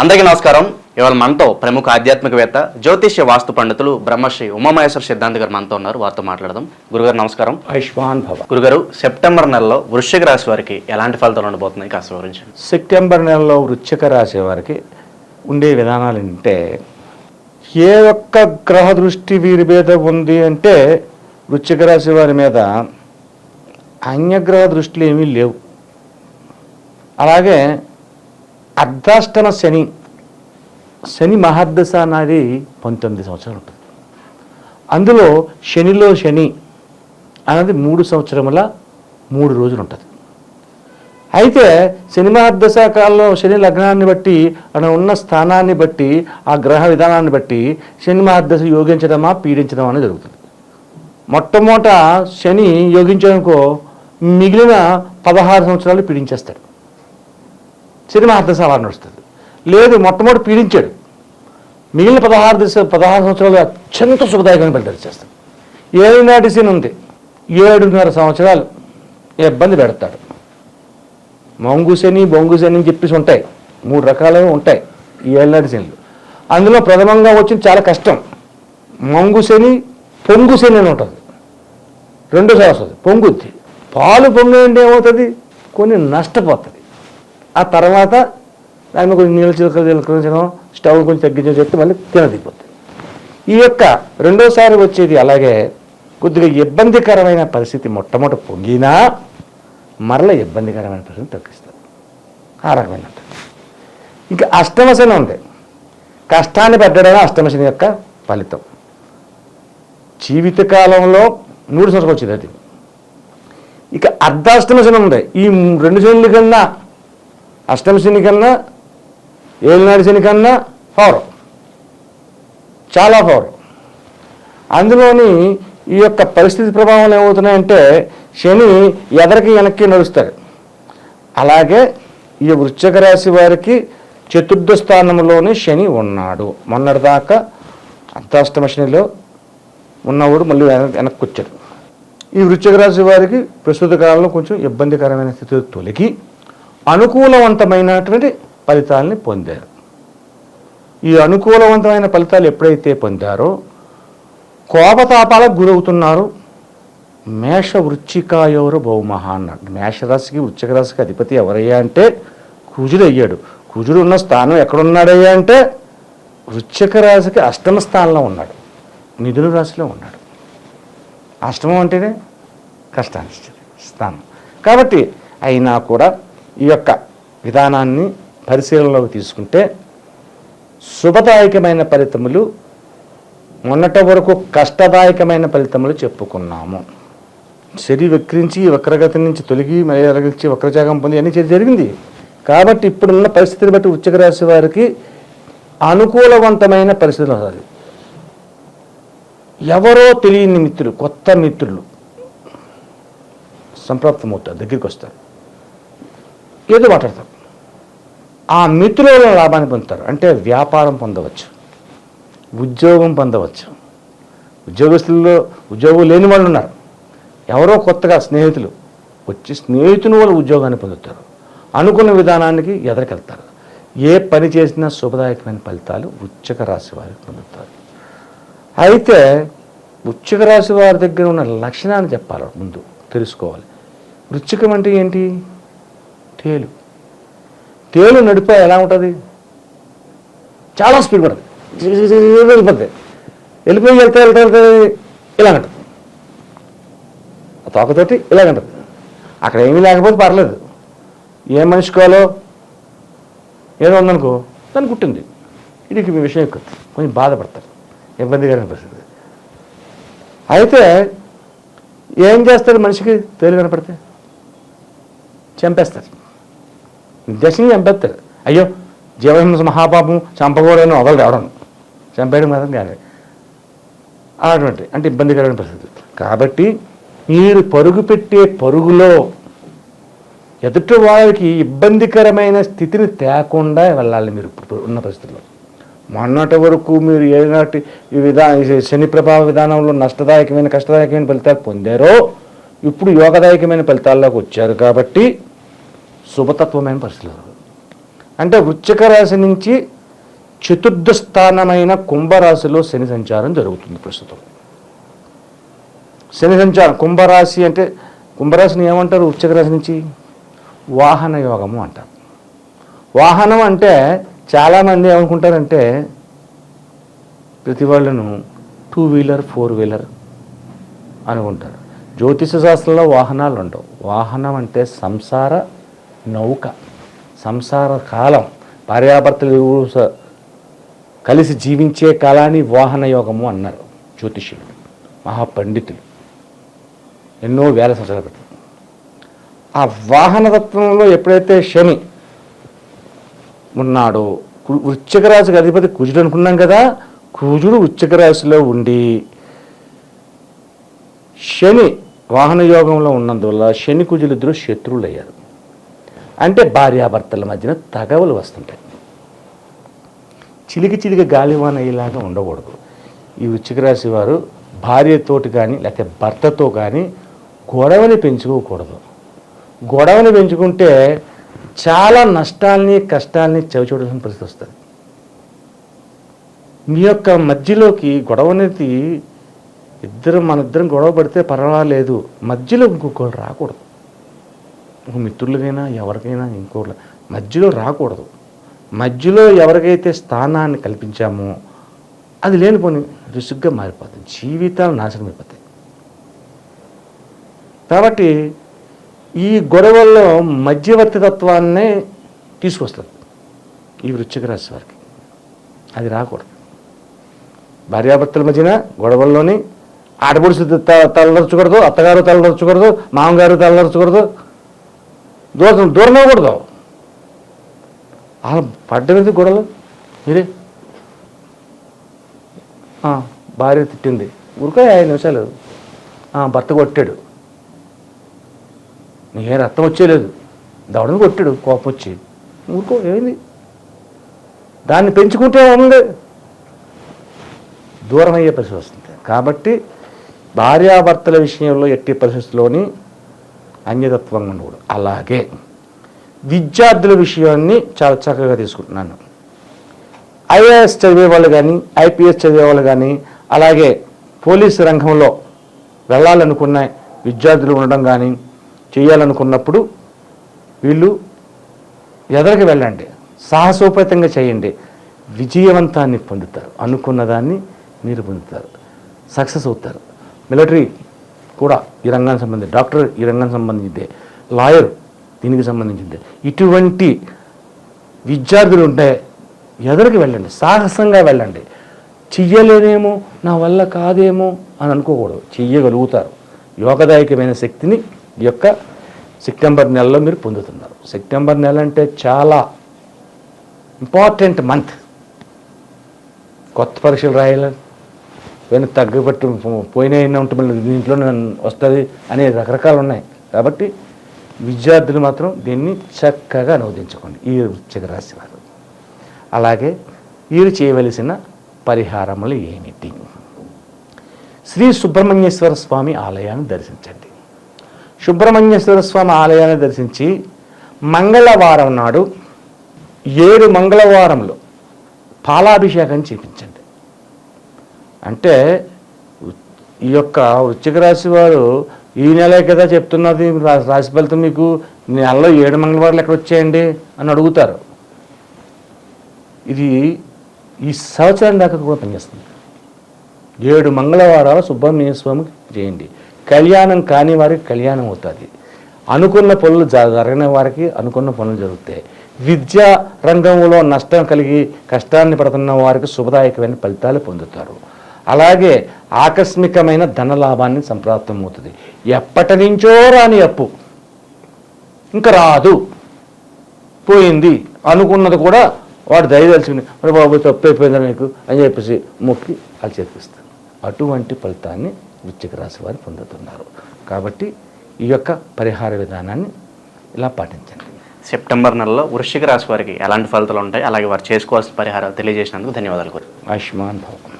అందరికీ నమస్కారం. ఇవాళ మనతో ప్రముఖ ఆధ్యాత్మికవేత్త జ్యోతిష్య వాస్తు పండితులు బ్రహ్మశ్రీ ఉమామహేశ్వర సిద్ధాంత్ గారు మనతో ఉన్నారు. వారితో మాట్లాడదాం. గురుగారు నమస్కారం. ఆయుష్మాన్ భవ. గురుగారు సెప్టెంబర్ నెలలో వృశ్చిక రాశి వారికి ఎలాంటి ఫలితాలు ఉండబోతున్నాయి? కాస్త వివరించండి. సెప్టెంబర్ నెలలో వృశ్చిక రాశి వారికి ఉండే విధానాలు అంటే ఏ ఒక్క గ్రహ దృష్టి వీరి మీద ఉంది అంటే వృశ్చిక రాశి వారి మీద అన్యగ్రహ దృష్టిలు ఏమీ లేవు. అలాగే అర్ధాష్టమ శని శని మహర్దశ అనేది పంతొమ్మిది సంవత్సరాలు ఉంటుంది. అందులో శనిలో శని అనేది మూడు సంవత్సరముల మూడు రోజులు ఉంటుంది. అయితే శని మహర్దశ కాలంలో శని లగ్నాన్ని బట్టి అక్కడ ఉన్న స్థానాన్ని బట్టి ఆ గ్రహ విధానాన్ని బట్టి శని మహర్దశ యోగించడమా పీడించడమా అనేది జరుగుతుంది. మొట్టమొదట శని యోగించడానికో మిగిలిన పదహారు సంవత్సరాలు పీడించేస్తాడు. సినిమా మహర్దశ నడుస్తుంది లేదు మొట్టమొదటి పీడించాడు. మిగిలిన పదహారు దశ పదహారు సంవత్సరాలు అత్యంత సుఖదాయకంగా ఫలితాలు చేస్తాడు. ఏడునాటి సీన్ ఉంది. ఏడున్నర సంవత్సరాలు ఇబ్బంది పెడతాడు. మంగుశని బొంగుశని అని చెప్పేసి ఉంటాయి. మూడు రకాలుగా ఉంటాయి ఈ ఏళ్ళనాటి శనులు అందులో ప్రథమంగా వచ్చింది చాలా కష్టం. మంగుశని పొంగుశని పొంగు శని అని ఉంటుంది. రెండోసారి వస్తుంది. పొంగుద్ది. పాలు పొంగంటే ఏమవుతుంది? కొన్ని నష్టపోతుంది. ఆ తర్వాత దాన్ని కొంచెం నీళ్ళ చిలకలు చిలకరించడం స్టవ్ కొంచెం తగ్గించడం చెప్తే మళ్ళీ తినదిపోతుంది ఈ యొక్క రెండోసారి వచ్చేది అలాగే కొద్దిగా ఇబ్బందికరమైన పరిస్థితి మొట్టమొదటి పొంగినా మరల ఇబ్బందికరమైన పరిస్థితి తగ్గిస్తారు ఆ రకమైన ఇంకా అష్టమశని ఉంది. కష్టాన్ని పెట్టడమే అష్టమశని యొక్క ఫలితం. జీవితకాలంలో మూడు సంవత్సరాలు వచ్చింది అది. ఇక అర్ధాష్టమశని ఉంది. ఈ రెండు శనుల కన్నా అష్టమ శని కన్నా ఏళ్ళనాడు శని కన్నా పవర్ చాలా పవర్ అందులోని ఈ యొక్క పరిస్థితి ప్రభావం ఏమవుతున్నాయంటే శని ఎదరికి వెనక్కి నడుస్తారు అలాగే ఈ వృశ్చిక రాశి వారికి చతుర్థ స్థానంలోనే శని ఉన్నాడు. మొన్నటిదాకా అంతాష్టమ శనిలో ఉన్నవాడు మళ్ళీ వెన- వెనక్కి వచ్చాడు ఈ వృశ్చిక రాశి వారికి ప్రస్తుత కాలంలో కొంచెం ఇబ్బందికరమైన స్థితి తొలగి అనుకూలవంతమైనటువంటి ఫలితాలని పొందారు. ఈ అనుకూలవంతమైన ఫలితాలు ఎప్పుడైతే పొందారో కోపతాపాలకు గురవుతున్నారు. మేష వృచ్చికాయోరు బహుమహ అన్నాడు మేషరాశికి వృచ్చిక రాశికి అధిపతి ఎవరయ్యా అంటే కుజుడు అయ్యాడు కుజుడు ఉన్న స్థానం ఎక్కడున్నాడయ్యా అంటే వృచ్చిక రాశికి అష్టమ స్థానంలో ఉన్నాడు. నిధుల రాశిలో ఉన్నాడు. అష్టమం అంటేనే కష్టాన్ని స్థానం. కాబట్టి అయినా కూడా ఈ యొక్క విధానాన్ని పరిశీలనలోకి తీసుకుంటే శుభదాయకమైన ఫలితములు మొన్నటి వరకు కష్టదాయకమైన ఫలితములు చెప్పుకున్నాము. శరి వక్రించి వక్రగతి నుంచి తొలగి మరీ ఎరగించి వక్రజాగం పొంది అన్ని జరిగింది. కాబట్టి ఇప్పుడున్న పరిస్థితిని బట్టి ఉచ్చక రాశి వారికి అనుకూలవంతమైన పరిస్థితులు వస్తుంది ఎవరో తెలియని మిత్రులు కొత్త మిత్రులు సంప్రాప్తమవుతారు దగ్గరికి వస్తారు. ఏదో మాట్లాడతారు ఆ మిత్రులలో లాభాన్ని పొందుతారు. అంటే వ్యాపారం పొందవచ్చు. ఉద్యోగం పొందవచ్చు. ఉద్యోగస్తుల్లో ఉద్యోగం లేని వాళ్ళు ఉన్నారు. ఎవరో కొత్తగా స్నేహితులు వచ్చి స్నేహితుని వాళ్ళు ఉద్యోగాన్ని పొందుతారు. అనుకున్న విధానానికి ఎదరికెళ్తారు. ఏ పని చేసినా శుభదాయకమైన ఫలితాలు వృశ్చిక రాశి వారికి పొందుతారు. అయితే వృశ్చిక రాశి వారి దగ్గర ఉన్న లక్షణాన్ని చెప్పాలి ముందు తెలుసుకోవాలి. వృచ్చికం అంటే ఏంటి? తేలు. తేలు నడిపే ఎలా ఉంటుంది? చాలా స్పీడ్ పడుతుంది. వెళ్ళిపోతుంది వెళ్ళిపోయి వెళ్తే వెళ్తే వెళ్తే ఇలాగంటది ఆ తోకతోటి ఇలాగంటది అక్కడ ఏమీ లేకపోతే పర్లేదు. ఏ మనిషి ఏదో ఉందనుకో దాన్ని కుట్టింది. ఇది మీ విషయం ఎక్కువ. కొంచెం బాధపడతారు. ఇబ్బందికరమైన అనిపిస్తుంది అయితే ఏం చేస్తారు మనిషికి? తేలు కనపడితే. చంపేస్తారు. నిర్దేశంగా చంపేస్తారు అయ్యో జీవహింస మహాపాపం చంపకూడదని వదలడు ఎవడను చంపేయడం మాత్రం కాదు అటువంటి అంటే ఇబ్బందికరమైన పరిస్థితి కాబట్టి మీరు పరుగు పెట్టే పరుగులో ఎదుటి వాళ్ళకి ఇబ్బందికరమైన స్థితిని తేకుండా వెళ్ళాలి మీరు ఇప్పుడు ఉన్న పరిస్థితుల్లో మొన్నటి వరకు మీరు ఏనాటి ఈ విధా శని ప్రభావ విధానంలో నష్టదాయకమైన కష్టదాయకమైన ఫలితాలు పొందారో ఇప్పుడు యోగదాయకమైన ఫలితాల్లోకి వచ్చారు కాబట్టి శుభతత్వమైన పరిస్థితులు. అంటే వృశ్చిక రాశి నుంచి చతుర్థ స్థానమైన కుంభరాశిలో శని సంచారం జరుగుతుంది ప్రస్తుతం. శని సంచారం కుంభరాశి అంటే కుంభరాశిని ఏమంటారు వృశ్చిక రాశి నుంచి? వాహన యోగము అంటారు. వాహనం అంటే చాలామంది ఏమనుకుంటారంటే ప్రతి వాళ్ళను టూ వీలర్ ఫోర్ వీలర్ అనుకుంటారు. జ్యోతిష శాస్త్రంలో వాహనాలు ఉండవు వాహనం అంటే సంసార నౌక సంసార కాలం భార్యాభర్తలు స- కలిసి జీవించే కాలాన్ని వాహన యోగము అన్నారు జ్యోతిష్యులు మహాపండితులు. ఎన్నో వేల సంవత్సరాల క్రితం. ఆ వాహనతత్వంలో ఎప్పుడైతే శని ఉన్నాడో కు- వృశ్చిక రాశికి అధిపతి కుజుడు అనుకున్నాం కదా కుజుడు వృశ్చిక రాశిలో ఉండి శని వాహన యోగంలో ఉన్నందువల్ల శని కుజులు ఇద్దరు శత్రువులు అయ్యారు అంటే భార్యాభర్తల మధ్యన తగవలు వస్తుంటాయి. చిలికి చిలికి గాలివాన అయ్యేలాగా ఉండకూడదు. ఈ వృశ్చిక రాశి వారు భార్యతోటి కానీ లేకపోతే భర్తతో కానీ గొడవని పెంచుకోకూడదు. గొడవని పెంచుకుంటే చాలా నష్టాల్ని కష్టాల్ని చవిచూడాల్సిన పరిస్థితి వస్తుంది. మీ యొక్క మధ్యలోకి గొడవ అనేది ఇద్దరు మన ఇద్దరం గొడవ పడితే పర్వాలేదు. మధ్యలో ఇంకొకరు రాకూడదు. ఒక మిత్రులకైనా ఎవరికైనా ఇంకోటి మధ్యలో రాకూడదు. మధ్యలో ఎవరికైతే స్థానాన్ని కల్పించామో అది లేనిపోని రిసుగ్గా మారిపోతుంది. జీవితాలు నాశనం అయిపోతాయి. కాబట్టి ఈ గొడవల్లో మధ్యవర్తితత్వాన్నే తీసుకొస్తుంది ఈ వృశ్చిక రాశి వారికి. అది రాకూడదు. భార్యాభర్తల మధ్యన గొడవల్లోని ఆడపడుచు త- అత్తగారు తలనరచకూడదు మామగారు తలనరచకూడదు దూరం దూరం అవ్వకూడదు. అలా పడ్డది గొడవలు? మీరే? భార్య తిట్టింది. ఊరికే ఐదు నిమిషాలు. ఆ, భర్త కొట్టాడు. నీకే రక్తం వచ్చేయలేదు దవడని కొట్టాడు కోపం వచ్చి. ఊరుకో ఏమైంది? దాన్ని పెంచుకుంటే ఉంది దూరం అయ్యే పరిస్థితి వస్తుంది. కాబట్టి భార్యాభర్తల విషయంలో ఎట్టి పరిస్థితుల్లోని అన్యతత్వంగా ఉండకూడదు అలాగే విద్యార్థుల విషయాన్ని చాలా చక్కగా తీసుకుంటున్నాను. ఐఏఎస్ చదివే వాళ్ళు కానీ ఐపీఎస్ చదివే వాళ్ళు కానీ అలాగే పోలీసు రంగంలో వెళ్ళాలనుకున్న విద్యార్థులు ఉండడం కానీ చేయాలనుకున్నప్పుడు వీళ్ళు ఎదరికి వెళ్ళండి సాహసోపేతంగా చేయండి విజయవంతాన్ని పొందుతారు. అనుకున్న దాన్ని మీరు పొందుతారు. సక్సెస్ అవుతారు. మిలిటరీ కూడా ఈ రంగానికి సంబంధించి డాక్టర్ ఈ రంగానికి సంబంధించిందే లాయర్ దీనికి సంబంధించిందే. ఇటువంటి విద్యార్థులు ఉంటే ఎదరికి వెళ్ళండి సాహసంగా వెళ్ళండి. చెయ్యలేనేమో నా వల్ల కాదేమో అని అనుకోకూడదు. చెయ్యగలుగుతారు. యోగదాయకమైన శక్తిని ఈ యొక్క సెప్టెంబర్ నెలలో మీరు పొందుతున్నారు. సెప్టెంబర్ నెల అంటే చాలా ఇంపార్టెంట్ మంత్. కొత్త పరీక్షలు రాయాలని పోయిన తగ్గబట్టి పోయిన ఉంటే మళ్ళీ దీంట్లో వస్తుంది అనే రకరకాలు ఉన్నాయి కాబట్టి విద్యార్థులు మాత్రం దీన్ని చక్కగా అనువదించుకోండి. ఈ వృశ్చిక రాశి వారు. అలాగే వీరు చేయవలసిన పరిహారములు ఏమిటి? శ్రీ సుబ్రహ్మణ్యేశ్వర స్వామి ఆలయాన్ని దర్శించండి. సుబ్రహ్మణ్యేశ్వర స్వామి ఆలయాన్ని దర్శించి మంగళవారం నాడు ఏడు మంగళవారంలో పాలాభిషేకం చేపించండి. అంటే ఈ యొక్క వృశ్చిక రాశి వారు ఈ నెలే కదా చెప్తున్నది రాశి ఫలితం మీకు నెలలో ఏడు మంగళవారాలు ఎక్కడ వచ్చాయండి అని అడుగుతారు. ఇది ఈ సంవత్సరం దాకా కూడా పనిచేస్తుంది. ఏడు మంగళవారాలు సుబ్రహ్మణ్య స్వామికి చేయండి కళ్యాణం కాని వారికి కళ్యాణం అవుతుంది. అనుకున్న పనులు జరగని వారికి అనుకున్న పనులు జరుగుతాయి. విద్యా రంగంలో నష్టం కలిగి కష్టాన్ని పడుతున్న వారికి శుభదాయకమైన ఫలితాలు పొందుతారు. అలాగే ఆకస్మికమైన ధనలాభాన్ని సంప్రాప్తం అవుతుంది ఎప్పటి నుంచో రాని అప్పు. ఇంకా రాదు. పోయింది. అనుకున్నది కూడా వాడు దయ తెలుసుకుని మరి బాబు తప్పు అయిపోయిందా నీకు అని చెప్పేసి మొక్కి అది చేపిస్తాను అటువంటి ఫలితాన్ని వృశ్చిక రాశి వారు పొందుతున్నారు. కాబట్టి ఈ యొక్క పరిహార విధానాన్ని ఇలా పాటించండి. సెప్టెంబర్ నెలలో వృశ్చిక రాశి వారికి ఎలాంటి ఫలితాలు ఉంటాయి? అలాగే వారు చేసుకోవాల్సిన పరిహారాలు తెలియజేసినందుకు ధన్యవాదాలు ఆయుష్మాన్ భవ